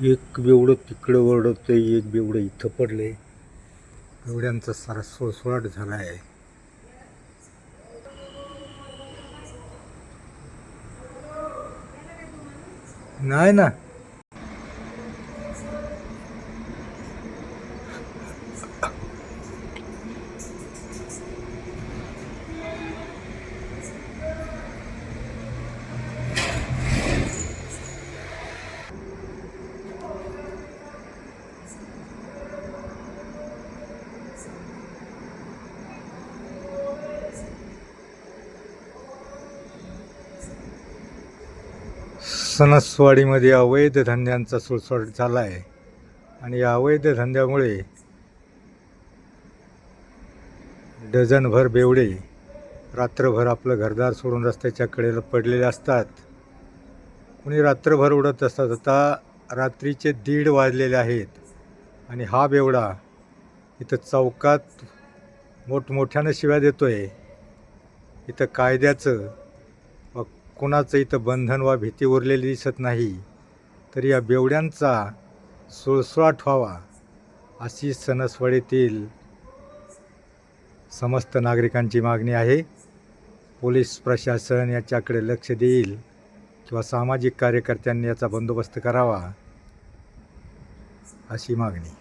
एक बेवडं तिकडं ओरडतंय एक बेवडं इथं पडलंय बेवड्यांचा सारा सोळसोळाट झाला आहे. नाही ना. सणसवाडीमध्ये अवैध धंद्यांचा सुळसुळाट झाला आहे आणि या अवैध धंद्यामुळे डझनभर बेवडे रात्रभर आपलं घरदार सोडून रस्त्याच्या कडेला पडलेले असतात. कुणी रात्रभर उडत असतात आता रात्रीचे दीड वाजलेले आहेत. आणि हा बेवडा इथं चौकात मोठमोठ्यानं शिव्या देतो आहे इथं कायद्याचं कोणाचं इथं बंधन वा भीती उरलेली दिसत नाही तर या बेवड्यांचा सुळसुळाट व्हावा अशी सणसवाडीतील समस्त नागरिकांची मागणी आहे. पोलीस प्रशासन याच्याकडे लक्ष देईल किंवा सामाजिक कार्यकर्त्यांनी याचा बंदोबस्त करावा अशी मागणी.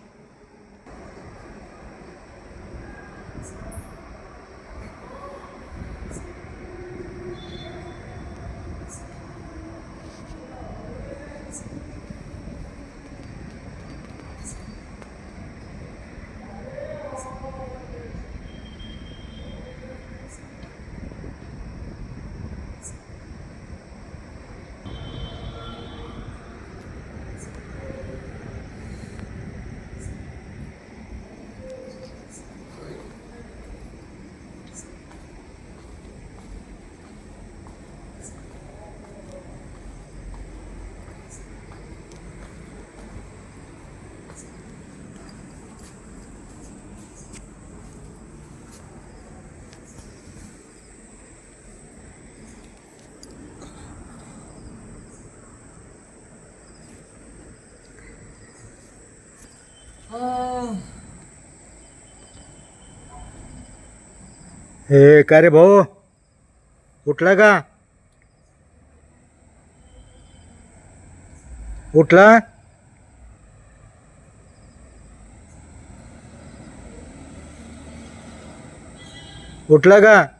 हे का रे उठला का? उठला? उठला का?